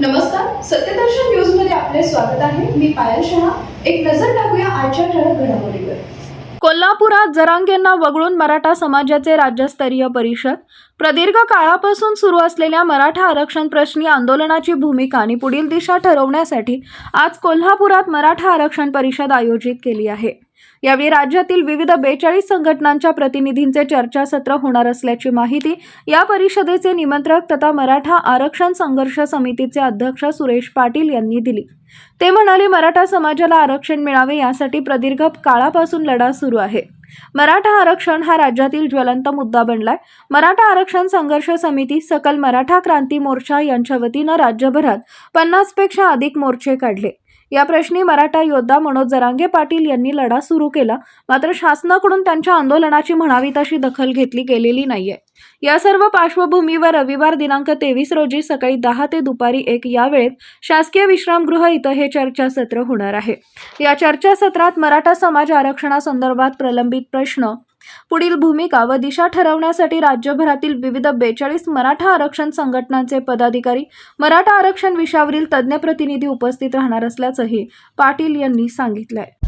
नमस्कार सत्यदर्शन न्यूजमध्ये आपले स्वागत आहे. मी पायल शहा. एक नजर टाकूया आजच्या ठळक घडामोडीवर. कोल्हापुरात जरांगेंना वगळून मराठा समाजाचे राज्यस्तरीय परिषद. प्रदीर्घ काळापासून सुरू असलेल्या मराठा आरक्षण प्रश्नी आंदोलनाची भूमिका आणि पुढील दिशा ठरवण्यासाठी आज कोल्हापुरात मराठा आरक्षण परिषद आयोजित केली आहे. यावेळी राज्यातील विविध बेचाळीस संघटनांच्या प्रतिनिधींचे चर्चासत्र होणार असल्याची माहिती या परिषदेचे निमंत्रक तथा मराठा आरक्षण संघर्ष समितीचे अध्यक्ष सुरेश पाटील यांनी दिली. ते म्हणाले मराठा समाजाला आरक्षण मिळावे यासाठी प्रदीर्घ काळापासून लढा सुरू आहे. मराठा आरक्षण हा राज्यातील ज्वलंत मुद्दा बनलाय. मराठा आरक्षण संघर्ष समिती सकल मराठा क्रांती मोर्चा यांच्या वतीनं राज्यभरात पन्नासपेक्षा अधिक मोर्चे काढले. या प्रश्नी मराठा योद्धा मनोज जरांगे पाटील यांनी लढा सुरू केला. मात्र शासनाकडून त्यांच्या आंदोलनाची म्हणावी तशी दखल घेतली गेलेली नाहीये. या सर्व पार्श्वभूमीवर रविवार दिनांक तेवीस रोजी सकाळी दहा ते दुपारी एक या वेळेत शासकीय विश्रामगृह इथं हे चर्चासत्र होणार आहे. या चर्चासत्रात मराठा समाज आरक्षणासंदर्भात प्रलंबित प्रश्न पुढील भूमिका व दिशा ठरवण्यासाठी राज्यभरातील विविध बेचाळीस मराठा आरक्षण संघटनांचे पदाधिकारी मराठा आरक्षण विषयावरील तज्ज्ञ प्रतिनिधी उपस्थित राहणार असल्याचंही पाटील यांनी सांगितलंय.